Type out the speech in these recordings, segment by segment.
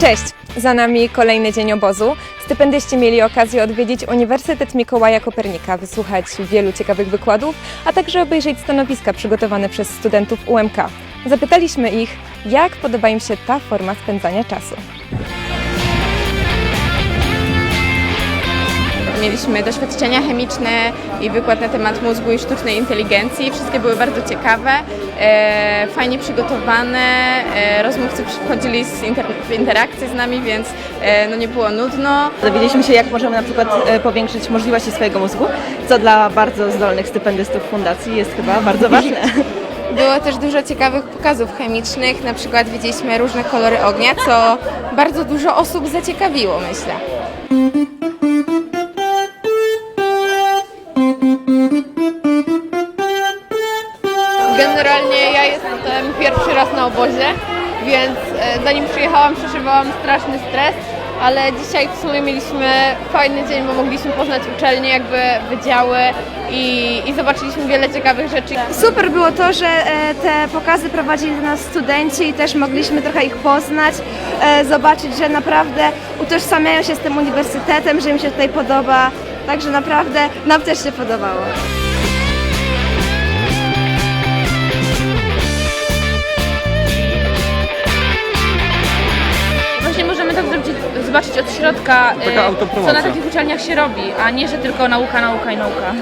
Cześć! Za nami kolejny dzień obozu. Stypendyści mieli okazję odwiedzić Uniwersytet Mikołaja Kopernika, wysłuchać wielu ciekawych wykładów, a także obejrzeć stanowiska przygotowane przez studentów UMK. Zapytaliśmy ich, jak podoba im się ta forma spędzania czasu. Mieliśmy doświadczenia chemiczne i wykład na temat mózgu i sztucznej inteligencji. Wszystkie były bardzo ciekawe, e, fajnie przygotowane. E, rozmówcy wchodzili z inter, w interakcję z nami, więc e, no nie było nudno. Dowiedzieliśmy się, jak możemy na przykład e, powiększyć możliwości swojego mózgu, co dla bardzo zdolnych stypendystów fundacji jest chyba bardzo ważne. Było też dużo ciekawych pokazów chemicznych, na przykład widzieliśmy różne kolory ognia, co bardzo dużo osób zaciekawiło, myślę. Generalnie ja jestem pierwszy raz na obozie, więc e, zanim przyjechałam przeżywałam straszny stres, ale dzisiaj w sumie mieliśmy fajny dzień, bo mogliśmy poznać uczelnie, jakby wydziały i, i zobaczyliśmy wiele ciekawych rzeczy. Super było to, że e, te pokazy prowadzili do nas studenci i też mogliśmy trochę ich poznać, e, zobaczyć, że naprawdę utożsamiają się z tym uniwersytetem, że im się tutaj podoba. Także naprawdę nam też się podobało. Zobaczyć od środka, e, co na takich uczelniach się robi, a nie, że tylko nauka, nauka i nauka.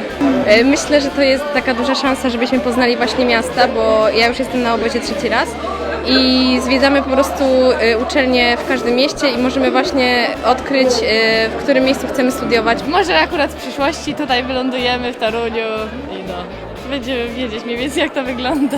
E, Myślę, że to jest taka duża szansa, żebyśmy poznali właśnie miasta, bo ja już jestem na obozie trzeci raz i zwiedzamy po prostu e, uczelnie w każdym mieście i możemy właśnie odkryć, w którym miejscu chcemy studiować. Może akurat w przyszłości tutaj wylądujemy w Toruniu i no, będziemy wiedzieć mniej więcej jak to wygląda.